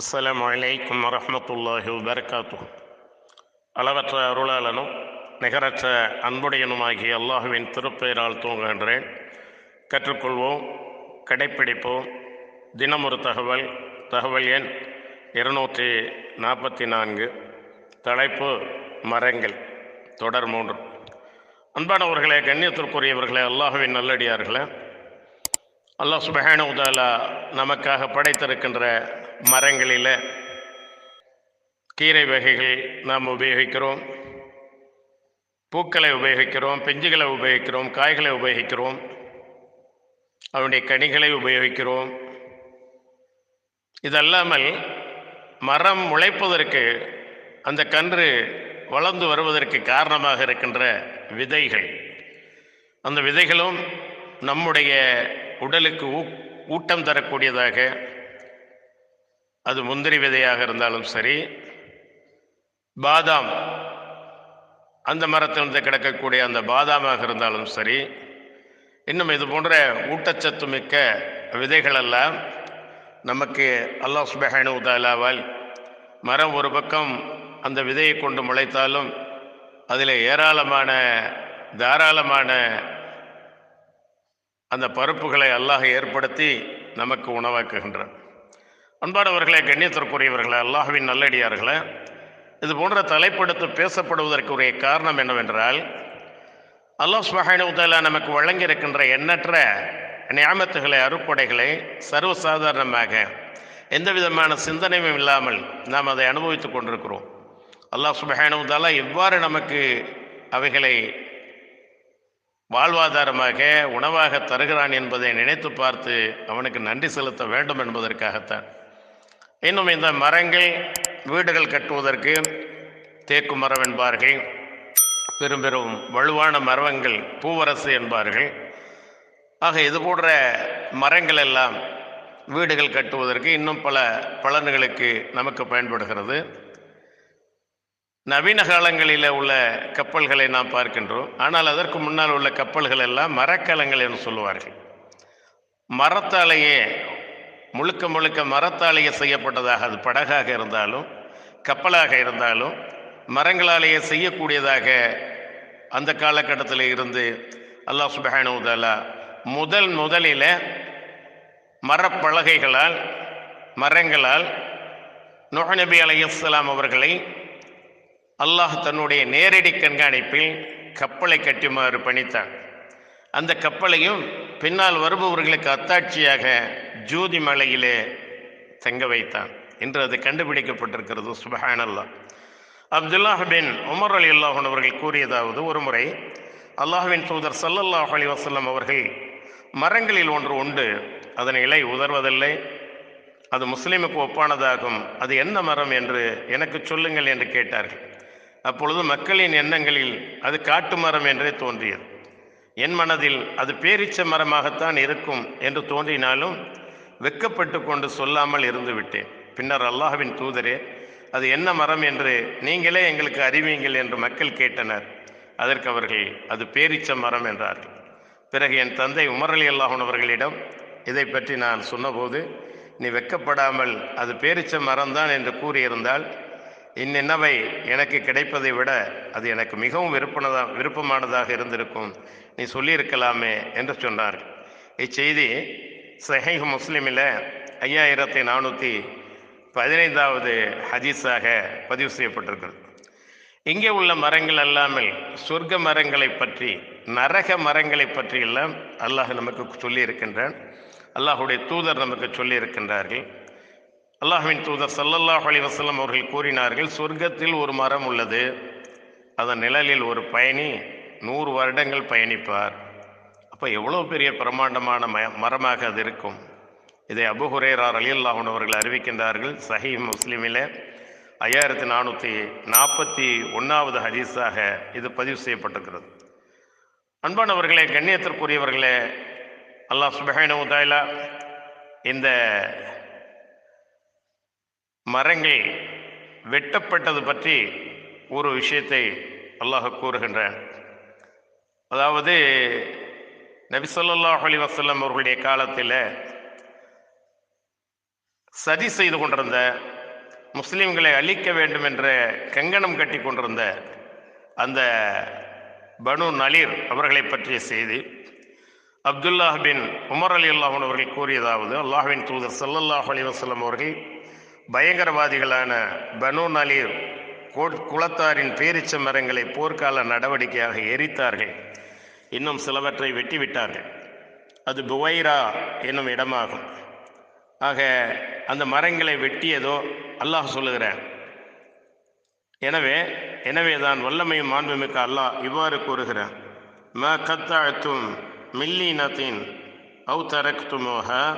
அஸ்லாம் வலைக்கம் வரமத்துல்லாஹி வபரகாத்து அளவற்ற அருளாளனும் நிகரற்ற அன்புடையனுமாகிய அல்லாஹுவின் திருப்பெயரால் தூங்குகின்றேன் கற்றுக்கொள்வோம் கடைப்பிடிப்போம். தினமொரு தகவல் தகவல் எண் இருநூற்றி நாற்பத்தி நான்கு தலைப்பு மரங்கள். தொடர் மூன்று. அன்பானவர்களே கண்ணியத்திற்குரியவர்களே அல்லாஹுவின் நல்லடியார்களே. அல்லாஹ் சுபஹான உதாலா நமக்காக படைத்திருக்கின்ற மரங்களில் கீரை வகைகள் நாம் உபயோகிக்கிறோம். பூக்களை உபயோகிக்கிறோம் பிஞ்சுகளை உபயோகிக்கிறோம் காய்களை உபயோகிக்கிறோம். அவனுடைய கனிகளை உபயோகிக்கிறோம். இதல்லாமல் மரம் முளைப்பதற்கு அந்த கன்று வளர்ந்து வருவதற்கு காரணமாக இருக்கின்ற விதைகள். அந்த விதைகளும் நம்முடைய உடலுக்கு ஊ ஊட்டம் தரக்கூடியதாக அது முந்திரி விதையாக இருந்தாலும் சரி பாதாம். அந்த மரத்திலிருந்து கிடக்கக்கூடிய அந்த பாதாமாக இருந்தாலும் சரி இன்னும் இது போன்ற ஊட்டச்சத்து மிக்க விதைகளெல்லாம் நமக்கு அல்லாஹ் சுபஹானு தாலாவால் மரம் ஒரு பக்கம் அந்த விதையை கொண்டு முளைத்தாலும் அதில் ஏராளமான தாராளமான அந்த பருப்புகளை அல்லாஹ் ஏற்படுத்தி நமக்கு உணவாக்குகின்றான். அன்பானவர்களே கண்ணியத்திற்குரியவர்களே அல்லாஹுவின் நல்லடியார்களே இது போன்ற தலைப்படுத்து பேசப்படுவதற்குரிய காரணம் என்னவென்றால் அல்லாஹ் சுபஹானுத்தாலா நமக்கு வழங்கியிருக்கின்ற எண்ணற்ற நியாமத்துகளை அறுப்படைகளை சர்வசாதாரணமாக எந்த விதமான சிந்தனையும் இல்லாமல் நாம் அதை அனுபவித்துக் கொண்டிருக்கிறோம். அல்லாஹ் சுபஹானுத்தாலா எவ்வாறு நமக்கு அவைகளை வாழ்வாதாரமாக உணவாக தருகிறான் என்பதை நினைத்து பார்த்து அவனுக்கு நன்றி செலுத்த வேண்டும் என்பதற்காகத்தான். இன்னும் இந்த மரங்கள் வீடுகள் கட்டுவதற்கு தேக்கு மரம் என்பார்கள். பெரும் பெரும் வலுவான மரங்கள் பூவரசு என்பார்கள். ஆக இது போன்ற மரங்கள் எல்லாம் வீடுகள் கட்டுவதற்கு இன்னும் பல பலன்களுக்கு நமக்கு பயன்படுகிறது. நவீன காலங்களில் உள்ள கப்பல்களை நாம் பார்க்கின்றோம். ஆனால் அதற்கு முன்னால் உள்ள கப்பல்கள் எல்லாம் மரக்கலங்கள் என்று சொல்லுவார்கள். மரத்தாலேயே முழுக்க முழுக்க மரத்தாலேயே செய்யப்பட்டதாக அது படகாக இருந்தாலும் கப்பலாக இருந்தாலும் மரங்களாலேயே செய்யக்கூடியதாக அந்த காலகட்டத்தில் இருந்து அல்லாஹ் சுபஹானுதாலா முதல் முதலில் மரப்பலகைகளால் மரங்களால் நுஹநபி அலையாம் அவர்களை அல்லாஹ் தன்னுடைய நேரடி கண்காணிப்பில் கப்பலை கட்டுமாறு பணித்தான். அந்த கப்பலையும் பின்னால் வருபவர்களுக்கு அத்தாட்சியாக ஜோதி மலையிலே தங்க வைத்தான் என்று அது கண்டுபிடிக்கப்பட்டிருக்கிறது. சுபஹானல்லா. அப்துல்லாஹ் பின் உமர் அலி அல்லாஹன் அவர்கள் கூறியதாவது ஒரு முறை அல்லாஹுவின் தூதர் சல்லல்லாஹ் அலி வசல்லம் அவர்கள் மரங்களில் ஒன்று உண்டு அதன் இலை உதர்வதில்லை அது முஸ்லீமுக்கு ஒப்பானதாகும் அது என்ன மரம் என்று எனக்கு சொல்லுங்கள் என்று கேட்டார்கள். அப்பொழுது மக்களின் எண்ணங்களில் அது காட்டு மரம் என்றே தோன்றியது. என் மனதில் அது பேரிச்ச மரமாகத்தான் இருக்கும் என்று தோன்றினாலும் வெக்கப்பட்டு கொண்டு சொல்லாமல் இருந்து விட்டேன். பின்னர் அல்லாஹ்வின் தூதரே அது என்ன மரம் என்று நீங்களே எங்களுக்கு அறிவீங்கள் என்று மக்கள் கேட்டனர். அதற்கு அவர்கள் அது பேரிச்ச மரம் என்றார்கள். பிறகு என் தந்தை உமரலி அல்லாஹன் அவர்களிடம் இதை பற்றி நான் சொன்னபோது நீ வெக்கப்படாமல் அது பேரிச்ச மரம்தான் என்று கூறியிருந்தால் இன்னென்னவை எனக்கு கிடைப்பதை விட அது எனக்கு மிகவும் விருப்பனதா விருப்பமானதாக இருந்திருக்கும். நீ சொல்லியிருக்கலாமே என்று சொன்னார் இச்செய்தி சஹை முஸ்லிமில் ஐயாயிரத்தி நானூற்றி பதினைந்தாவது ஹதீஸாக பதிவு செய்யப்பட்டிருக்கிறது. இங்கே உள்ள மரங்கள் அல்லாமல் சொர்க்க மரங்களை பற்றி நரக மரங்களை பற்றி எல்லாம் அல்லாஹ் நமக்கு சொல்லியிருக்கின்றான். அல்லாஹுடைய தூதர் நமக்கு சொல்லியிருக்கின்றார்கள். அல்லாஹுவின் தூதர் சல்லல்லாஹ் அலி வசல்லம் அவர்கள் கூறினார்கள் சொர்க்கத்தில் ஒரு மரம் உள்ளது. அதன் நிழலில் ஒரு பயணி நூறு வருடங்கள் பயணிப்பார். அப்போ எவ்வளோ பெரிய பிரமாண்டமான ம மரமாக அது இருக்கும். இதை அபு ஹுரேரார் அலி அல்லாஹன் அவர்கள் அறிவிக்கின்றார்கள் சஹி முஸ்லீமில். ஐயாயிரத்தி நானூற்றி நாற்பத்தி ஒன்றாவது ஹதீஸாக இது பதிவு செய்யப்பட்டிருக்கிறது. அன்பானவர்களே கண்ணியத்திற்குரியவர்களே அல்லாஹ் சுபஹானு உதாயிலா இந்த மரங்கள் வெட்டப்பட்டது பற்றி ஒரு விஷயத்தை அல்லாஹ் கூறுகின்றான். அதாவது நபிசல்லாஹ் அலி வசல்லம் அவர்களுடைய காலத்தில் சதி செய்து கொண்டிருந்த முஸ்லீம்களை அழிக்க வேண்டும் என்ற கங்கணம் கட்டி கொண்டிருந்த அந்த பனு நலீர் அவர்களை பற்றிய செய்தி அப்துல்லாஹ் பின் உமர் அலி அல்லாஹன் அவர்கள் கூறியதாவது அல்லாஹ்வின் தூதர் சல்லல்லாஹ் அலி வசல்லம் அவர்கள் பயங்கரவாதிகளான பனு நலீர் கோட்- பேரிச்ச மரங்களை போர்க்கால நடவடிக்கையாக எரித்தார்கள். இன்னும் சிலவற்றை வெட்டிவிட்டார்கள். அது புவைரா என்னும் இடமாகும். ஆக அந்த மரங்களை வெட்டியதோ அல்லாஹ் சொல்லுகிறேன். எனவே எனவே தான் வல்லமையும் மாண்புமிக்க அல்லாஹ் இவ்வாறு கூறுகிறான். ம கத்தாழ்த்தும் மில்லினத்தின் அவு தரக்துமோஹ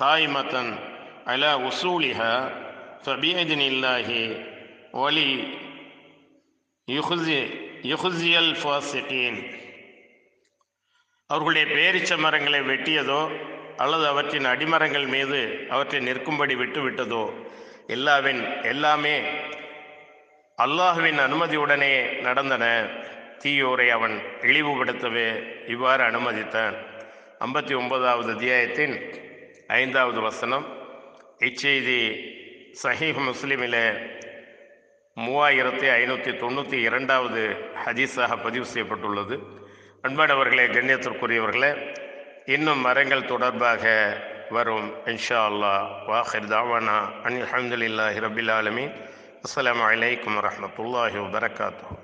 காய்மத்தன் அலா உசூலிஹ. ஃபபியதினில்லாஹி ஒலி யுஹ்ஸி யுஹ்ஸியல் ஃபாசிகீன் அவர்களுடைய பேரிச்ச மரங்களை வெட்டியதோ அல்லது அவற்றின் அடிமரங்கள் மீது அவற்றை நிற்கும்படி விட்டுவிட்டதோ எல்லாவின் எல்லாமே அல்லாஹுவின் அனுமதியுடனே நடந்தன. தீயோரை அவன் இழிவுபடுத்தவே இவ்வாறு அனுமதித்தான். ஐம்பத்தி ஒன்பதாவது அத்தியாயத்தின் ஐந்தாவது வசனம் இச்செய்தி சஹீஹ் முஸ்லீமில் மூவாயிரத்தி ஐநூற்றி தொண்ணூற்றி இரண்டாவது ஹதீஸாக பதிவு செய்யப்பட்டுள்ளது. அன்பானவர்களே கண்ணியத்திற்குரியவர்களே இன்னும் மரங்கள் தொடர்பாக வரும் இன்ஷா அல்லாஹ் வாஹிர் தாவானா அன் அஹமதுல்லாஹி ரபில் ஆலமீன் அஸ்லாம் வலைக்கம் வரமத்துல்லாஹி வபரகாத்துஹு